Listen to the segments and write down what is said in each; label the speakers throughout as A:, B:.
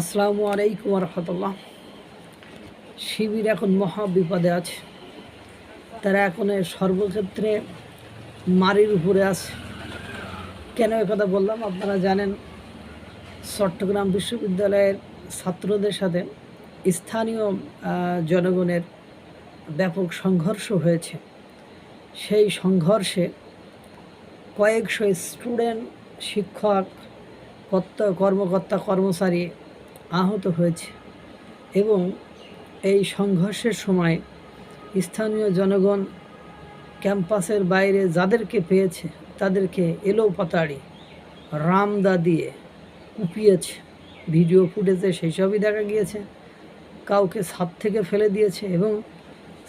A: আসসালামু আলাইকুম রহমতুল্লাহ শিবির এখন মহা বিপদে আছে। তারা এখন সর্বক্ষেত্রে মারির উপরে আছে। কেন কথা বললাম? আপনারা জানেন, চট্টগ্রাম বিশ্ববিদ্যালয়ের ছাত্রদের সাথে স্থানীয় জনগণের ব্যাপক সংঘর্ষ হয়েছে। সেই সংঘর্ষে কয়েকশো স্টুডেন্ট, শিক্ষক কর্তা কর্মকর্তা, কর্মচারী আহত হয়েছে এবং এই সংঘর্ষের সময় স্থানীয় জনগণ ক্যাম্পাসের বাইরে যাদেরকে পেয়েছে তাদেরকে এলো পাতাড়ি, রামদা দিয়ে কুপিয়েছে। ভিডিও ফুটেজে সেই সবই দেখা গিয়েছে। কাউকে ছাদ থেকে ফেলে দিয়েছে এবং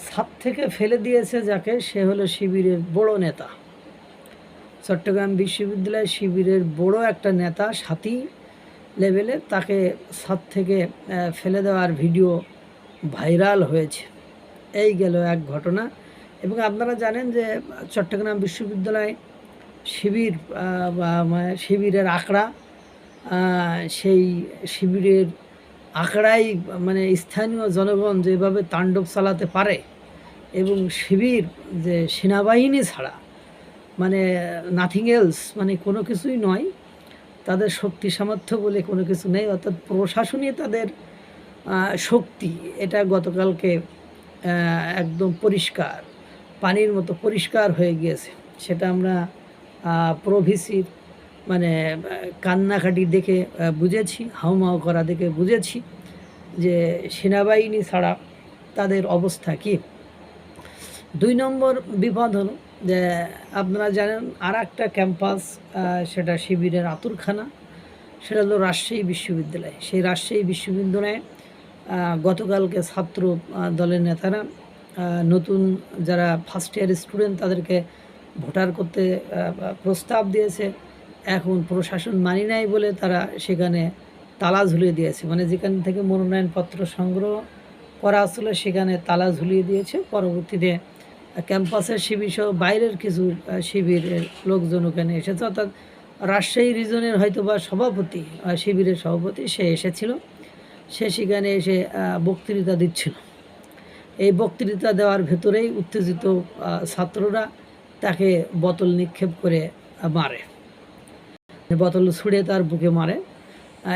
A: ছাদ থেকে ফেলে দিয়েছে যাকে সে হলো শিবিরের বড় নেতা। চট্টগ্রাম বিশ্ববিদ্যালয় শিবিরের বড় একটা নেতা সাথী লেভেলে তাকে ছাদ থেকে ফেলে দেওয়ার ভিডিও ভাইরাল হয়েছে। এই গেল এক ঘটনা। এবং আপনারা জানেন যে চট্টগ্রাম বিশ্ববিদ্যালয় শিবির বা মানে শিবিরের আঁকড়া সেই শিবিরের আঁকড়াই মানে স্থানীয় জনগণ যেভাবে তাণ্ডব চালাতে পারে এবং শিবির যে সেনাবাহিনী ছাড়া মানে নাথিং এলস মানে কোনো কিছুই নয় তাদের শক্তি সামর্থ্য বলে কোনো কিছু নেই, অর্থাৎ প্রশাসনই তাদের শক্তি। এটা গতকালকে একদম পরিষ্কার, পানির মতো পরিষ্কার হয়ে গিয়েছে। সেটা আমরা প্রভিসির মানে কান্নাকাটি দেখে বুঝেছি হাউমাউ করা দেখে বুঝেছি যে সেনাবাহিনী ছাড়া তাদের অবস্থা কী। দুই নম্বর বিপদ হলো আপনারা জানেন আর একটা ক্যাম্পাস সেটা শিবিরের আতুরখানা। সেটা হলো রাজশাহী বিশ্ববিদ্যালয়। সেই রাজশাহী বিশ্ববিদ্যালয়ে গতকালকে ছাত্র দলের নেতারা নতুন যারা ফার্স্ট ইয়ার স্টুডেন্ট তাদেরকে ভোটার করতে প্রস্তাব দিয়েছে। এখন প্রশাসন মানি নাই বলে তারা সেখানে তালা ঝুলিয়ে দিয়েছে। মানে যেখান থেকে মনোনয়নপত্র সংগ্রহ করা আসলে সেখানে তালা ঝুলিয়ে দিয়েছে। পরবর্তীতে ক্যাম্পাসের শিবির সহ বাইরের কিছু শিবিরের লোকজন ওখানে এসেছে। অর্থাৎ রাজশাহী রিজনের হয়তো বা সভাপতি শিবিরের সভাপতি সে এসেছিল। সে সেখানে এসে বক্তৃতা দিচ্ছিল। এই বক্তৃতা দেওয়ার ভেতরেই উত্তেজিত ছাত্ররা তাকে বোতল নিক্ষেপ করে মারে। বোতল ছুঁড়ে তার বুকে মারে।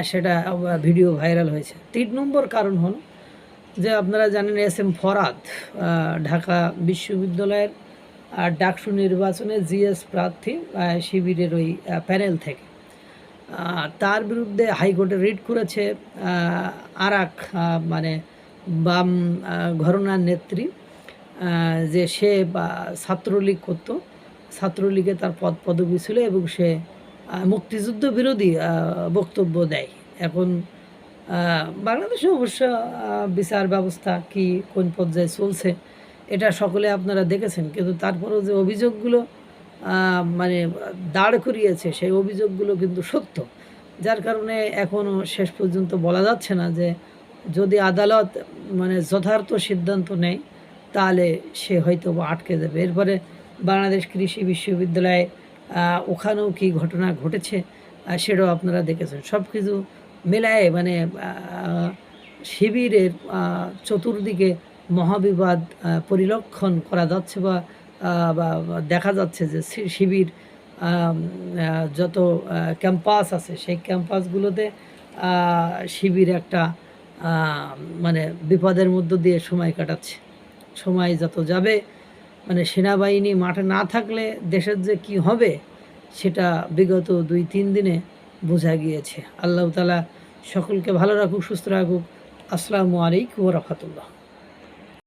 A: সেটা ভিডিও ভাইরাল হয়েছে। তিন নম্বর কারণ হলো আপনারা জানেন এস এম আহ, ঢাকা বিশ্ববিদ্যালয়ের ডাকসু নির্বাচনে জিএস প্রার্থী শিবিরের ওই প্যানেল থেকে। তার বিরুদ্ধে হাইকোর্টে রিট করেছে আর মানে বাম ঘরনার নেত্রী যে সে ছাত্রলীগ করতো। ছাত্রলীগে তার পদ পদবি ছিল এবং সে মুক্তিযুদ্ধ বিরোধী বক্তব্য দেয়। এখন বাংলাদেশে অবশ্য বিচার ব্যবস্থা কি, কোন পর্যায়ে চলছে, এটা সকলে আপনারা দেখেছেন, কিন্তু তারপরেও যে অভিযোগগুলো মানে দাঁড় করিয়েছে, সেই অভিযোগগুলো কিন্তু সত্য। যার কারণে এখনও শেষ পর্যন্ত বলা যাচ্ছে না যে, যদি আদালত মানে যথার্থ সিদ্ধান্ত নেয়, তাহলে সে হয়তো আটকে যাবে। এরপরে বাংলাদেশ কৃষি বিশ্ববিদ্যালয়ে ওখানেও কি ঘটনা ঘটেছে সেটাও আপনারা দেখেছেন। সব কিছু মেলায় মানে শিবিরের চতুর্দিকে মহাবিবাদ পরিলক্ষণ করা যাচ্ছে বা দেখা যাচ্ছে যে শিবির যত ক্যাম্পাস আছে সেই ক্যাম্পাসগুলোতে শিবির একটা মানে বিপদের মধ্য দিয়ে সময় কাটাচ্ছে। সময় যত যাবে মানে সেনাবাহিনী মাঠে না থাকলে দেশের যে কি হবে, সেটা বিগত দুই তিন দিনে বোঝা গিয়েছে। আল্লাহ তালা সকলকে ভালো রাখুক সুস্থ রাখুক। আসসালামু আলাইকুম রহমতুল্লাহ।